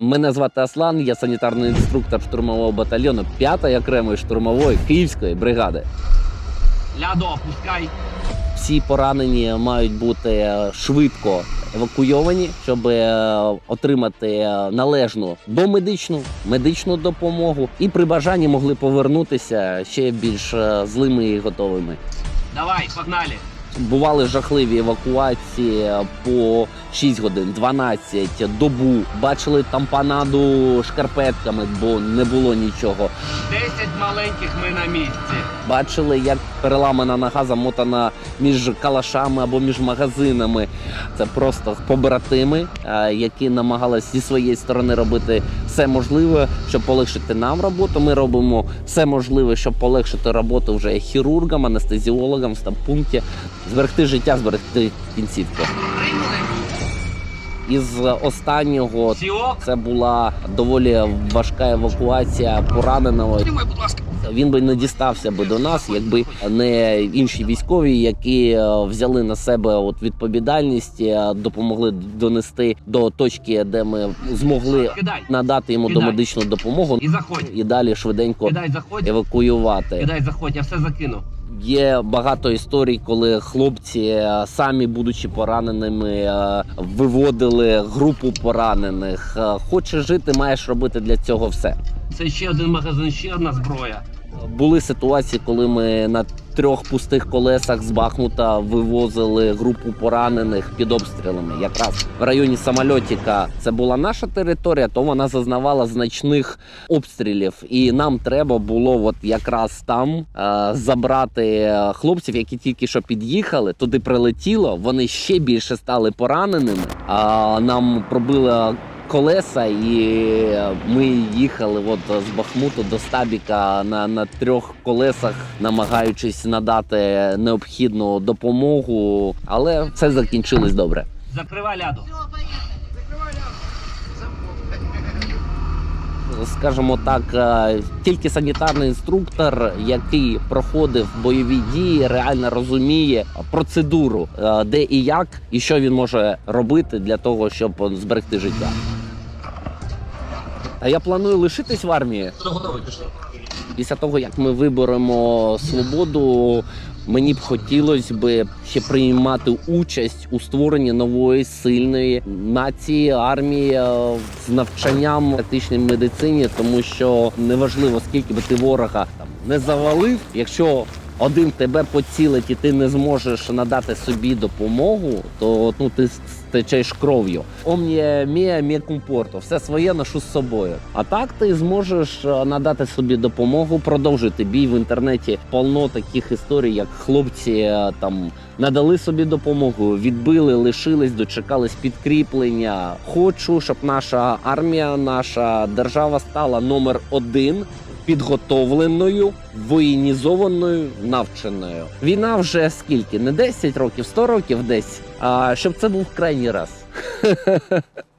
Мене звати Аслан, я санітарний інструктор штурмового батальйону 5-ї окремої штурмової київської бригади. Лядо, опускай. Всі поранені мають бути е, швидко евакуйовані, щоб е, отримати е, належну домедичну медичну допомогу, і при бажанні могли повернутися ще більш злими і готовими. Давай, погнали. Бували жахливі евакуації по 6 годин, 12, добу. Бачили тампанаду шкарпетками, бо не було нічого. Десять маленьких ми на місці. Бачили, як переламана нога замотана між калашами або між магазинами. Це просто побратими, е, які намагалися зі своєї сторони робити все можливе, щоб полегшити нам роботу. Ми робимо все можливе, щоб полегшити роботу вже хірургам, анестезіологам в стаб-пункті, зберегти життя, зберегти кінцівку. Із останнього це була доволі важка евакуація пораненого. Тримай, будь ласка. Він би не дістався би до нас, якби не інші військові, які е, взяли на себе от відповідальність, е, допомогли донести до точки, де ми змогли надати йому Кидай. домедичну допомогу І заходь. і далі швиденько евакуювати. Кидай, заходь, я все закину. Є багато історій, коли хлопці е, самі, будучи пораненими, виводили групу поранених. Хочеш жити, маєш робити для цього все. Це ще один магазин, ще одна зброя. Були ситуації, коли ми на трьох пустих колесах з Бахмута вивозили групу поранених під обстрілами. Якраз в районі самольотіка це була наша територія, то вона зазнавала значних обстрілів, і нам треба було от якраз там е, забрати хлопців, які тільки що під'їхали. Туди прилетіло. Вони ще більше стали пораненими. А нам пробили колеса, і ми їхали от з Бахмуту до Стабіка на, на трьох колесах, намагаючись надати необхідну допомогу, але все закінчилось добре. Закривай ляду. Скажімо так, е, тільки санітарний інструктор, який проходив бойові дії, реально розуміє процедуру, е, де і як, і що він може робити для того, щоб зберегти життя. А я планую лишитись в армії. Готовий пішли? Після того, як ми виберемо свободу, мені б хотілося б ще приймати участь у створенні нової сильної нації, армії е, з навчанням в тактичній медицині, тому що неважливо, скільки би ти ворога там не завалив, якщо один тебе поцілить і ти не зможеш надати собі допомогу, то ну ти стечеш кров'ю. Омніє мія мє компорту, все своє ношу з собою. А так ти зможеш е, надати собі допомогу, продовжити бій в інтернеті. Повно таких історій, як хлопці е, там надали собі допомогу, відбили, лишились, дочекались підкріплення. Хочу, щоб наша армія, наша держава стала номер один підготовленою, воєнізованою, навченою. Війна вже скільки? Не 10 років, 100 років десь. А щоб це був крайній раз.